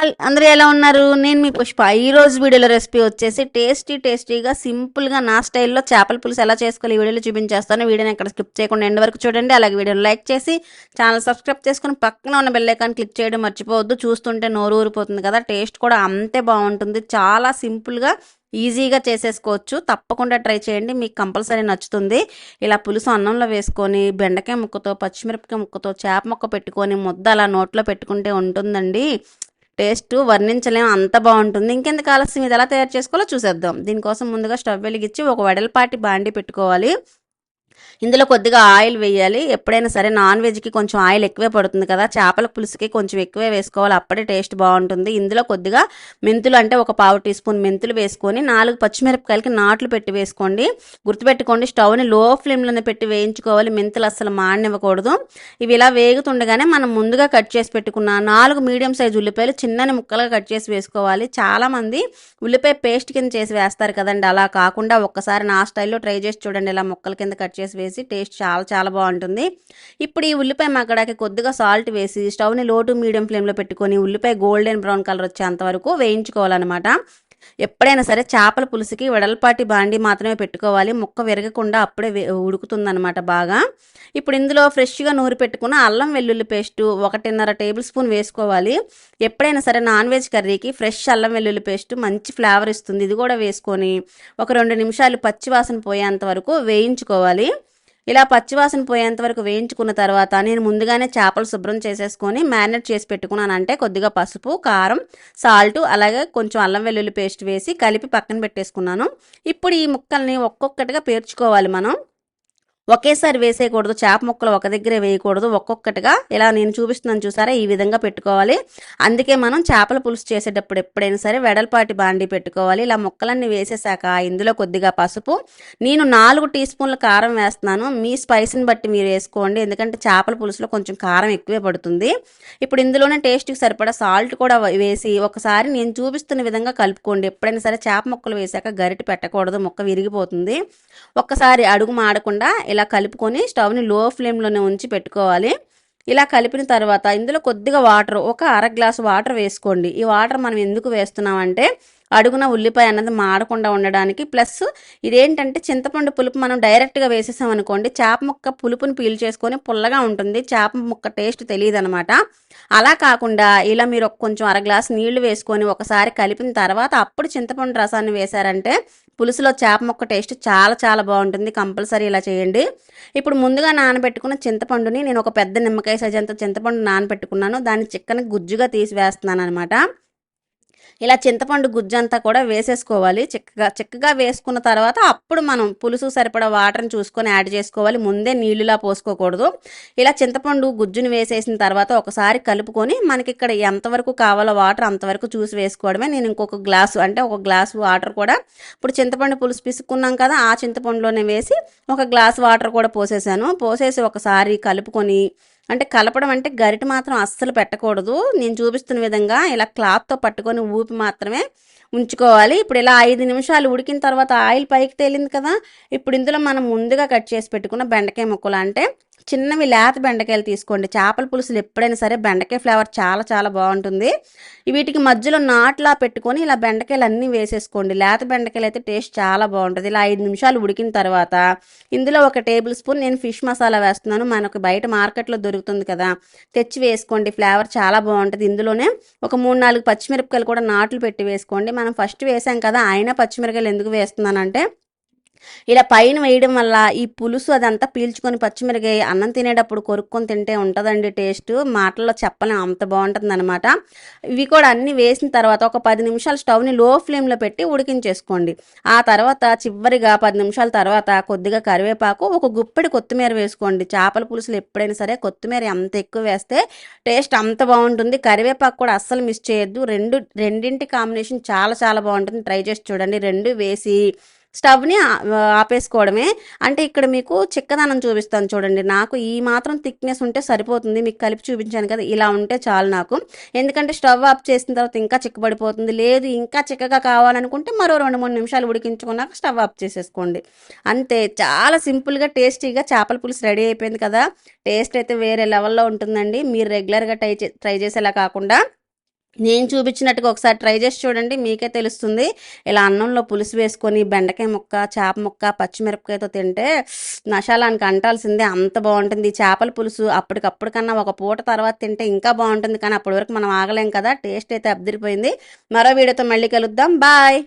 అందరు అందరూ ఎలా ఉన్నారు? నేను మీ పుష్ప. ఈ రోజు వీడియోలో రెసిపీ వచ్చేసి టేస్టీ టేస్టీగా సింపుల్గా నా స్టైల్లో చేపల పులుసు ఎలా చేసుకోవాలి ఈ వీడియోలో చూపించేస్తాను. వీడియోని ఎక్కడ స్కిప్ చేయకుండా ఎండ్ వరకు చూడండి. అలాగే వీడియోని లైక్ చేసి ఛానల్ సబ్స్క్రైబ్ చేసుకుని పక్కన ఉన్న బెల్లైకాన్ క్లిక్ చేయడం మర్చిపోవద్దు. చూస్తుంటే నోరు ఊరిపోతుంది కదా. టేస్ట్ కూడా అంతే బాగుంటుంది. చాలా సింపుల్గా ఈజీగా చేసేసుకోవచ్చు. తప్పకుండా ట్రై చేయండి. మీకు కంపల్సరీ నచ్చుతుంది. ఇలా పులుసు అన్నంలో వేసుకొని బెండకాయ ముక్కతో పచ్చిమిరపకాయ ముక్కతో చేప ముక్క పెట్టుకొని ముద్ద అలా నోట్లో పెట్టుకుంటే ఉంటుందండి. టేస్ట్ వర్ణించలేం అంత బాగుంటుంది. ఇంకెందుకు ఆలస్యం? ఇది ఎలా తయారు చేసుకోవాలో చూసేద్దాం. దీనికోసం ముందుగా స్టవ్ వెలిగించి ఒక వెడల్పాటి బాండి పెట్టుకోవాలి. ఇందులో కొద్దిగా ఆయిల్ వేయాలి. ఎప్పుడైనా సరే నాన్ వెజ్కి కొంచెం ఆయిల్ ఎక్కువే పడుతుంది కదా. చేపల పులుసుకి కొంచెం ఎక్కువే వేసుకోవాలి. అప్పుడే టేస్ట్ బాగుంటుంది. ఇందులో కొద్దిగా మెంతులు అంటే ఒక పావు టీ స్పూన్ మెంతులు వేసుకొని నాలుగు పచ్చిమిరపకాయలకి నాట్లు పెట్టి వేసుకోండి. గుర్తుపెట్టుకోండి స్టవ్ని లో ఫ్లేమ్లోనే పెట్టి వేయించుకోవాలి. మెంతులు అస్సలు మాడనివ్వకూడదు. ఇవి ఇలా వేగుతుండగానే మనం ముందుగా కట్ చేసి పెట్టుకున్న నాలుగు మీడియం సైజు ఉల్లిపాయలు చిన్నని ముక్కలుగా కట్ చేసి వేసుకోవాలి. చాలామంది ఉల్లిపాయ పేస్ట్ కింద చేసి వేస్తారు కదండి. అలా కాకుండా ఒక్కసారి నా స్టైల్లో ట్రై చేసి చూడండి. ఇలా ముక్కల కింద కట్ చేసి వేసి టేస్ట్ చాలా చాలా బాగుంటుంది. ఇప్పుడు ఈ ఉల్లిపాయ మగ్గడానికి కొద్దిగా సాల్ట్ వేసి స్టవ్ని లో టు మీడియం ఫ్లేమ్లో పెట్టుకొని ఉల్లిపాయ గోల్డెన్ బ్రౌన్ కలర్ వచ్చేంత వరకు వేయించుకోవాలన్నమాట. ఎప్పుడైనా సరే చేపల పులుసుకి వెడల్పాటి బాండి మాత్రమే పెట్టుకోవాలి. ముక్క విరగకుండా అప్పుడే ఉడుకుతుందనమాట బాగా. ఇప్పుడు ఇందులో ఫ్రెష్గా నూరి పెట్టుకున్న అల్లం వెల్లుల్లి పేస్టు ఒకటిన్నర టేబుల్ స్పూన్ వేసుకోవాలి. ఎప్పుడైనా సరే నాన్ వెజ్ కర్రీకి ఫ్రెష్ అల్లం వెల్లుల్లి పేస్ట్ మంచి ఫ్లేవర్ ఇస్తుంది. ఇది కూడా వేసుకొని ఒక రెండు నిమిషాలు పచ్చివాసన పోయేంత వరకు వేయించుకోవాలి. ఇలా పచ్చివాసన పోయేంత వరకు వేయించుకున్న తర్వాత నేను ముందుగానే చేపలు శుభ్రం చేసేసుకొని మ్యారినేట్ చేసి పెట్టుకున్నాను అంటే కొద్దిగా పసుపు కారం సాల్ట్ అలాగే కొంచెం అల్లం వెల్లుల్లి పేస్ట్ వేసి కలిపి పక్కన పెట్టేసుకున్నాను. ఇప్పుడు ఈ ముక్కల్ని ఒక్కొక్కటిగా పేర్చుకోవాలి మనం. ఒకేసారి వేసేయకూడదు చేప ముక్కలు ఒక దగ్గరే వేయకూడదు. ఒక్కొక్కటిగా ఇలా నేను చూపిస్తున్నాను చూసారా? ఈ విధంగా పెట్టుకోవాలి. అందుకే మనం చేపల పులుసు చేసేటప్పుడు ఎప్పుడైనా సరే వెడల్పాటి బాండి పెట్టుకోవాలి. ఇలా ముక్కలన్నీ వేసేసాక ఇందులో కొద్దిగా పసుపు నేను నాలుగు టీ స్పూన్ల కారం వేస్తున్నాను. మీ స్పైస్ని బట్టి మీరు వేసుకోండి. ఎందుకంటే చేపల పులుసులో కొంచెం కారం ఎక్కువే పడుతుంది. ఇప్పుడు ఇందులోనే టేస్ట్కి సరిపడా సాల్ట్ కూడా వేసి ఒకసారి నేను చూపిస్తున్న విధంగా కలుపుకోండి. ఎప్పుడైనా సరే చేప ముక్కలు వేసాక గరిట పెట్టకూడదు. ముక్క విరిగిపోతుంది. ఒక్కసారి అడుగు మాడకుండా ఇలా కలుపుకొని స్టవ్ని లో ఫ్లేమ్లోనే ఉంచి పెట్టుకోవాలి. ఇలా కలిపిన తర్వాత ఇందులో కొద్దిగా వాటర్ ఒక అర గ్లాస్ వాటర్ వేసుకోండి. ఈ వాటర్ మనం ఎందుకు వేస్తున్నామంటే అడుగున ఉల్లిపాయ అన్నది మాడకుండా ఉండడానికి. ప్లస్ ఇదేంటంటే చింతపండు పులుపు మనం డైరెక్ట్గా వేసేసాం అనుకోండి చేప ముక్క పులుపుని పీల్ చేసుకొని పుల్లగా ఉంటుంది. చేప ముక్క టేస్ట్ తెలియదు అనమాట అలా కాకుండా ఇలా మీరు కొంచెం అర గ్లాస్ నీళ్ళు వేసుకొని ఒకసారి కలిపిన తర్వాత అప్పుడు చింతపండు రసాన్ని వేశారంటే పులుసులో చేప ముక్క టేస్ట్ చాలా చాలా బాగుంటుంది. కంపల్సరీ ఇలా చేయండి. ఇప్పుడు ముందుగా నానబెట్టుకున్న చింతపండుని నేను ఒక పెద్ద నిమ్మకాయ సైజ్ అంత చింతపండు నానబెట్టుకున్నాను. దాన్ని చిక్కని గుజ్జుగా తీసి వేస్తున్నాను అనమాట ఇలా చింతపండు గుజ్జంతా కూడా వేసేసుకోవాలి. చిక్కగా చిక్కగా వేసుకున్న తర్వాత అప్పుడు మనం పులుసు సరిపడా వాటర్ని చూసుకొని యాడ్ చేసుకోవాలి. ముందే నీళ్ళులా పోసుకోకూడదు. ఇలా చింతపండు గుజ్జుని వేసేసిన తర్వాత ఒకసారి కలుపుకొని మనకి ఇక్కడ ఎంతవరకు కావాలో వాటర్ అంతవరకు చూసి వేసుకోవడమే. నేను ఇంకొక గ్లాసు అంటే ఒక గ్లాసు వాటర్ కూడా ఇప్పుడు చింతపండు పులుసు పిసుకున్నాం కదా ఆ చింతపండులోనే వేసి ఒక గ్లాస్ వాటర్ కూడా పోసేసాను. పోసేసి ఒకసారి కలుపుకొని అంటే కలపడం అంటే గరిట మాత్రం అస్సలు పెట్టకూడదు. నేను చూపిస్తున్న విధంగా ఇలా క్లాత్తో పట్టుకొని ఊపి మాత్రమే ఉంచుకోవాలి. ఇప్పుడు ఇలా ఐదు నిమిషాలు ఉడికిన తర్వాత ఆయిల్ పైకి తేలింది కదా. ఇప్పుడు ఇందులో మనం ముందుగా కట్ చేసి పెట్టుకున్న బెండకాయ ముక్కలు అంటే చిన్నవి లేత బెండకాయలు తీసుకోండి. చేపల పులుసులు ఎప్పుడైనా సరే బెండకాయ ఫ్లేవర్ చాలా చాలా బాగుంటుంది. వీటికి మధ్యలో నాట్లా పెట్టుకొని ఇలా బెండకాయలు అన్నీ వేసేసుకోండి. లేత బెండకాయలు అయితే టేస్ట్ చాలా బాగుంటుంది. ఇలా ఐదు నిమిషాలు ఉడికిన తర్వాత ఇందులో ఒక టేబుల్ స్పూన్ నేను ఫిష్ మసాలా వేస్తున్నాను. మనకు బయట మార్కెట్లో దొరుకుతుంది కదా. తెచ్చి వేసుకోండి. ఫ్లేవర్ చాలా బాగుంటుంది. ఇందులోనే ఒక మూడు నాలుగు పచ్చిమిరపకాయలు కూడా నాట్లు పెట్టి వేసుకోండి. మనం ఫస్ట్ వేసాం కదా అయినా పచ్చిమిరపకాయలు ఎందుకు వేస్తున్నానంటే ఇలా పైన వేయడం వల్ల ఈ పులుసు అదంతా పీల్చుకొని పచ్చిమిరకాయ అన్నం తినేటప్పుడు కొరుక్కొని తింటే ఉంటుందండి టేస్ట్. మాటల్లో చెప్పలేం అంత బాగుంటుంది అనమాట ఇవి కూడా అన్నీ వేసిన తర్వాత ఒక పది నిమిషాలు స్టవ్ని లో ఫ్లేమ్లో పెట్టి ఉడికించేసుకోండి. ఆ తర్వాత చివరిగా పది నిమిషాల తర్వాత కొద్దిగా కరివేపాకు ఒక గుప్పెడి కొత్తిమీర వేసుకోండి. చేపల పులుసులు ఎప్పుడైనా సరే కొత్తిమీర ఎంత ఎక్కువ వేస్తే టేస్ట్ అంత బాగుంటుంది. కరివేపాకు కూడా అస్సలు మిస్ చేయొద్దు. రెండు రెండింటి కాంబినేషన్ చాలా చాలా బాగుంటుంది. ట్రై చేసి చూడండి. రెండు వేసి స్టవ్ని ఆపేసుకోవడమే. అంటే ఇక్కడ మీకు చిక్కదనం చూపిస్తాను చూడండి. నాకు ఈ మాత్రం థిక్నెస్ ఉంటే సరిపోతుంది. మీకు కలిపి చూపించాను కదా ఇలా ఉంటే చాలు నాకు. ఎందుకంటే స్టవ్ ఆఫ్ చేసిన తర్వాత ఇంకా చిక్కబడిపోతుంది. లేదు ఇంకా చిక్కగా కావాలనుకుంటే మరో రెండు మూడు నిమిషాలు ఉడికించుకున్నాక స్టవ్ ఆఫ్ చేసేసుకోండి. అంతే చాలా సింపుల్గా టేస్టీగా చేపల పులుసు రెడీ అయిపోయింది కదా. టేస్ట్ అయితే వేరే లెవెల్లో ఉంటుందండి. మీరు రెగ్యులర్గా ట్రై ట్రై చేసేలా కాకుండా నేను చూపించినట్టుగా ఒకసారి ట్రై చేసి చూడండి మీకే తెలుస్తుంది. ఇలా అన్నంలో పులుసు వేసుకొని బెండకాయ ముక్క చేప ముక్క పచ్చిమిరపకాయతో తింటే నషాలానికి అంటాల్సిందే అంత బాగుంటుంది. చేపల పులుసు అప్పటికప్పుడు కన్నా ఒక పూట తర్వాత తింటే ఇంకా బాగుంటుంది. కానీ అప్పటి వరకు మనం ఆగలేం కదా టేస్ట్ అయితే అబ్దిరిపోయింది మరో వీడియోతో మళ్ళీ కలుద్దాం. బాయ్!